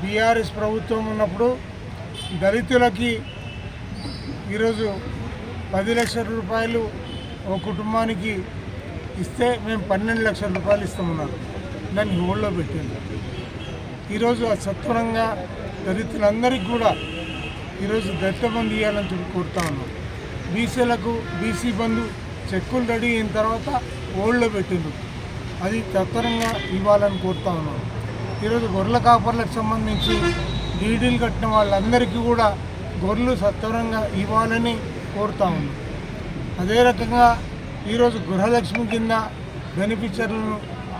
BRS ప్రభుత్వం ఉన్నప్పుడు దళితులకి ఈరోజు పది లక్షల రూపాయలు ఒక కుటుంబానికి ఇస్తే మేము పన్నెండు లక్షల రూపాయలు ఇస్తామన్నారు. దాన్ని హోల్డ్లో పెట్టింది ఈరోజు సత్వరంగా దళితులందరికీ కూడా ఈరోజు దళిత బంధు ఇవ్వాలని చెప్పి కోరుతా ఉన్నాం. బీసీలకు బీసీ బంధు చెక్కులు రెడీ అయిన తర్వాత హోల్డ్లో పెట్టిండు అది తత్వరంగా ఇవ్వాలని కోరుతా ఉన్నాం. ఈరోజు గొర్రెల కాపర్లకు సంబంధించి డీడీలు కట్టిన వాళ్ళందరికీ కూడా గొర్రెలు సత్వరంగా ఇవ్వాలని కోరుతా ఉన్నాం. అదే రకంగా ఈరోజు గృహలక్ష్మి కింద బెనిఫిషియర్లను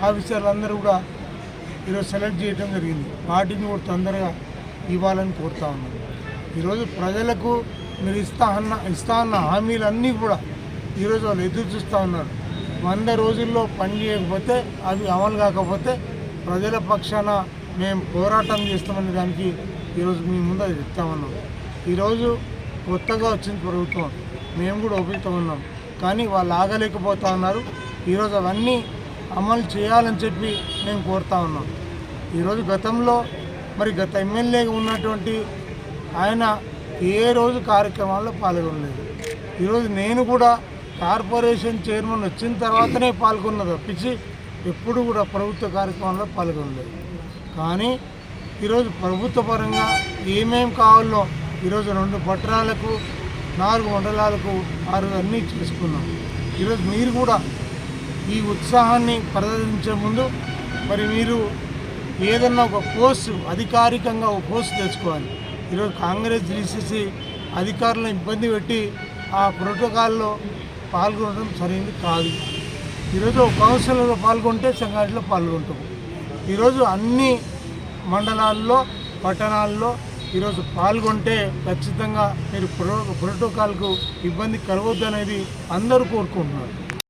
ఆఫీసర్లు అందరూ కూడా ఈరోజు సెలెక్ట్ చేయడం జరిగింది. వాటిని కూడా తొందరగా ఇవ్వాలని కోరుతా ఉన్నాం. ఈరోజు ప్రజలకు మీరు ఇస్తా అన్న ఇస్తా అన్న హామీలన్నీ కూడా ఈరోజు వాళ్ళు ఎదురు చూస్తూ ఉన్నారు. వంద రోజుల్లో పని చేయకపోతే అవి అమలు కాకపోతే ప్రజల పక్షాన మేము పోరాటం చేస్తామనే దానికి ఈరోజు మీ ముందు అది చెప్తా ఉన్నాం. ఈరోజు కొత్తగా వచ్చింది ప్రభుత్వం. మేము కూడా ఒప్పుతూ ఉన్నాం. కానీ వాళ్ళు ఆగలేకపోతా ఉన్నారు. ఈరోజు అవన్నీ అమలు చేయాలని చెప్పి మేము కోరుతా ఉన్నాం. ఈరోజు గతంలో మరి గత ఎమ్మెల్యేగా ఉన్నటువంటి ఆయన ఏ రోజు కార్యక్రమాల్లో పాల్గొనలేదు. ఈరోజు నేను కూడా కార్పొరేషన్ చైర్మన్ వచ్చిన తర్వాతనే పాల్గొన్న తప్పించి ఎప్పుడు కూడా ప్రభుత్వ కార్యక్రమాల్లో పాల్గొనలేదు. కానీ ఈరోజు ప్రభుత్వ పరంగా ఏమేం కావాలో ఈరోజు రెండు పట్టణాలకు నాలుగు మండలాలకు ఆరు అన్నీ చేసుకున్నాం. ఈరోజు మీరు కూడా ఈ ఉత్సాహాన్ని ప్రదర్శించే ముందు మరి మీరు ఏదన్నా ఒక పోస్టు అధికారికంగా ఒక పోస్ట్ తెచ్చుకోవాలి. ఈరోజు కాంగ్రెస్ డిసిసి అధికారులను ఇబ్బంది పెట్టి ఆ ప్రోటోకాల్లో పాల్గొనడం సరైనది కాదు. ఈరోజు ఒక పాల్గొంటే సంఘటనలో పాల్గొంటాము ఈరోజు అన్ని మండలాల్లో పట్టణాల్లో ఈరోజు పాల్గొంటే ఖచ్చితంగా మీరు ప్రో ప్రోటోకాల్కు ఇబ్బంది కలగొద్దు అనేది అందరూ కోరుకుంటున్నారు.